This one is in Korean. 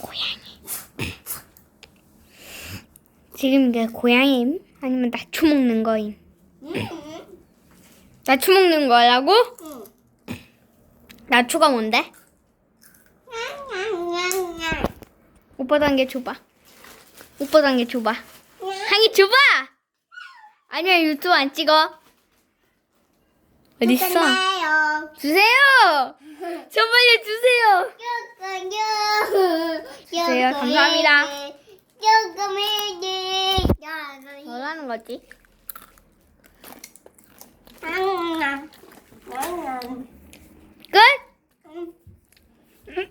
고양이. 지금 이게 고양이임? 아니면 나초 먹는 거임? 나초 먹는 거라고? 나초가 뭔데? 오빠 단계 줘봐. 오빠 단계 줘봐. 항이 줘봐! 아니야 유튜브 안 찍어. 어딨어? 주세요. 주세요! 저 빨리 주세요! 요거요. 주세요. 감사합니다. 뭐라는 거지? 냥냥. 냥냥. 끝!